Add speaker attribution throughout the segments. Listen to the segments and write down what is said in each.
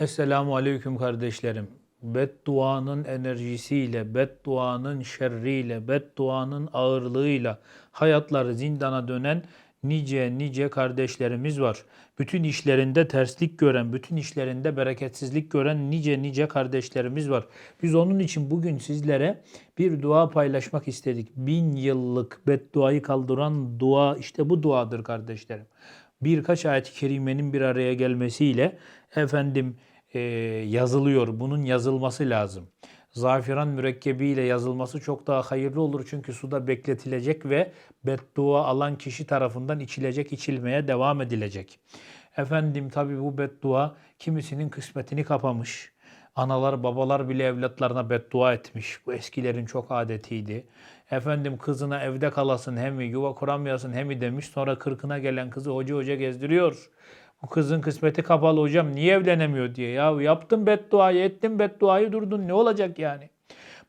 Speaker 1: Esselamu Aleyküm kardeşlerim. Bedduanın enerjisiyle, bedduanın şerriyle, bedduanın ağırlığıyla hayatları zindana dönen nice nice kardeşlerimiz var. Bütün işlerinde terslik gören, bütün işlerinde bereketsizlik gören nice nice kardeşlerimiz var. Biz onun için bugün sizlere bir dua paylaşmak istedik. Bin yıllık bedduayı kaldıran dua işte bu duadır kardeşlerim birkaç ayet-i kerimenin bir araya gelmesiyle efendim e, yazılıyor. Bunun yazılması lazım. Zafiran mürekkebiyle yazılması çok daha hayırlı olur çünkü suda bekletilecek ve beddua alan kişi tarafından içilecek, içilmeye devam edilecek. Efendim tabi bu beddua kimisinin kısmetini kapamış. Analar babalar bile evlatlarına beddua etmiş. Bu eskilerin çok adetiydi. Efendim kızına evde kalasın hem mi yuva kuramayasın hem mi demiş. Sonra kırkına gelen kızı hoca hoca gezdiriyor. Bu kızın kısmeti kapalı hocam niye evlenemiyor diye. Ya yaptım bedduayı ettim bedduayı durdun ne olacak yani.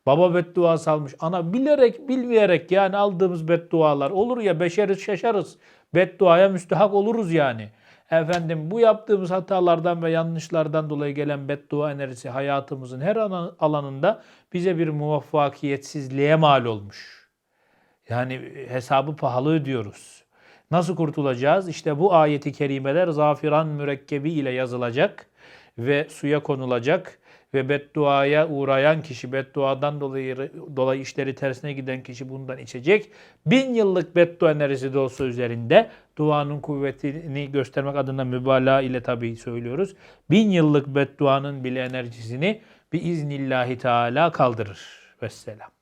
Speaker 1: Baba beddua salmış. Ana bilerek bilmeyerek yani aldığımız beddualar olur ya beşeriz şaşarız. Bedduaya müstehak oluruz yani. Efendim bu yaptığımız hatalardan ve yanlışlardan dolayı gelen beddua enerjisi hayatımızın her alanında bize bir muvaffakiyetsizliğe mal olmuş. Yani hesabı pahalı ödüyoruz. Nasıl kurtulacağız? İşte bu ayeti kerimeler zafiran mürekkebi ile yazılacak ve suya konulacak ve bedduaya uğrayan kişi, bedduadan dolayı, dolayı işleri tersine giden kişi bundan içecek. Bin yıllık beddua enerjisi de olsa üzerinde duanın kuvvetini göstermek adına mübalağa ile tabii söylüyoruz. Bin yıllık bedduanın bile enerjisini bir iznillahi teala kaldırır. Vesselam.